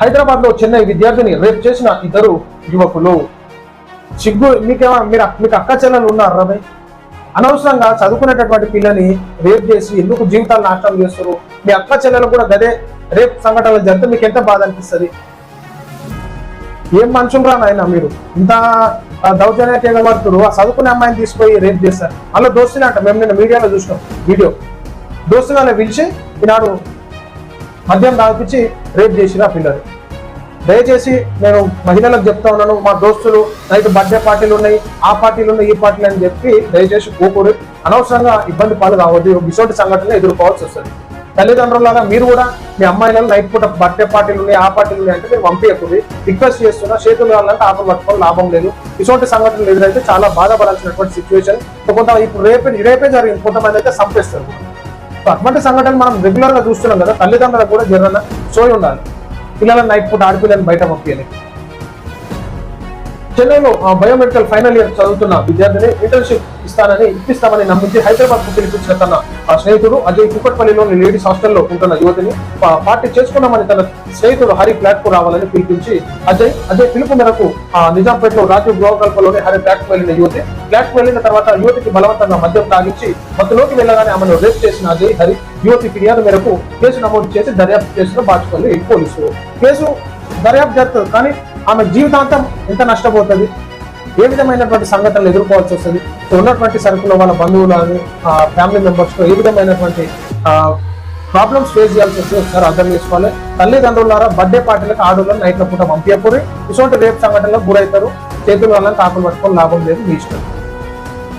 హైదరాబాద్లో చెన్నై విద్యార్థిని రేప్ చేసిన ఇద్దరు యువకులు. సిగ్గు మీకేమో మీరు మీకు అక్క చెల్లెలు ఉన్నారు రమే అనవసరంగా చదువుకునేటటువంటి పిల్లని రేప్ చేసి ఎందుకు జీవితాలు నాశనం చేస్తారు మీ అక్క చెల్లెలు కూడా గదే రేప్ సంఘటనలు జరిగితే మీకు ఎంత బాధ అనిపిస్తుంది? ఏం మనుషులు నాయన మీరు? ఇంత ఆ, దౌర్జన్యంగా ఆ చదువుకునే అమ్మాయిని తీసుకుపోయి రేప్ చేస్తారు అలా దోస్తులే అంట మేము నిన్న మీడియాలో చూసినాం వీడియో. దోస్తుగానే పిలిచి ఈనాడు మద్యం తాగిపించి రేప్ చేసిన పిల్లలు. దయచేసి నేను మహిళలకు చెప్తా ఉన్నాను మా దోస్తులు నైట్ బర్త్డే పార్టీలు ఉన్నాయి ఆ పార్టీలు ఉన్నాయి ఈ పార్టీలు అని చెప్పి దయచేసి పోకూడదు. అనవసరంగా ఇబ్బంది పాలు కావద్దు ఇటువంటి సంఘటనలు ఎదుర్కోవాల్సి వస్తుంది. తల్లిదండ్రులాగా మీరు కూడా మీ అమ్మాయిలను నైట్ పూట బర్త్డే పార్టీలు ఉన్నాయి ఆ పార్టీలు ఉన్నాయి అంటే మీరు పంపించకూడదు. రిక్వెస్ట్ చేస్తున్నా చేతులు కావాలంటే ఆపలు పట్టుకొని లాభం లేదు. ఇటువంటి సంఘటనలు ఎదురైతే చాలా బాధపడాల్సినటువంటి సిచ్యువేషన్ కొంత ఇప్పుడు రేపే రేపే జరిగింది కొంతమంది అయితే సంపేస్తారు సో అటువంటి సంఘటన మనం రెగ్యులర్గా చూస్తున్నాం కదా తల్లిదండ్రులకు కూడా జరగన సోయి ఉండాలి. పిల్లలను నైట్ పూట ఆడపిల్లని బయట పంపించాలి చెన్నైలో ఆ, బయోమెడికల్ ఫైనల్ ఇయర్ చదువుతున్న విద్యార్థిని ఇంటర్న్షిప్ ఇస్తానని ఇప్పిస్తామని నమ్మించి హైదరాబాద్కు పిలిపించిన తన ఆ స్నేహితుడు అజయ్ కుక్కట్పల్లిలోని లేడీస్ హాస్టల్లో ఉంటున్న యువతిని పార్టీ చేసుకున్నామని తన స్నేహితుడు హరి ఫ్లాట్కు రావాలని పిలిపించి అజయ్ అజయ్ పిలుపు మేరకు ఆ నిజాంపేటలో రాజీవ్ గృహకల్పలోని హరి ఫ్లాట్కు వెళ్ళిన యువతి. ఫ్లాట్కు వెళ్ళిన తర్వాత యువతికి బలవంతంగా మద్యం తాగించి మత్తులోకి వెళ్ళగానే ఆమెను రేప్ చేసిన అజయ్ హరి యువతి ఫిర్యాదు మేరకు కేసు నమోదు చేసి దర్యాప్తు చేసిన బాచుపల్లి పోలీసులు. కేసు దర్యాప్తు జరుగుతుంది కానీ ఆమె జీవితాంతం ఎంత నష్టపోతుంది? ఏ విధమైనటువంటి సంఘటనలు ఎదుర్కోవాల్సి వస్తుంది? ఉన్నటువంటి సరుకులు వాళ్ళ బంధువులు ఆ ఫ్యామిలీ మెంబర్స్ ఏ విధమైనటువంటి ప్రాబ్లమ్స్ ఫేస్ చేయాల్సి వస్తుంది ఒకసారి అర్థం చేసుకోవాలి. తల్లిదండ్రులారా బర్త్డే పార్టీలకు ఆడవాళ్ళని నైట్ల పూట పంపించకూడదు. ఇటువంటి రేపు సంఘటనలకు గురవుతారు. చేతుల వల్ల కాకులు పట్టుకొని లాభం లేదు మీ ఇష్టం.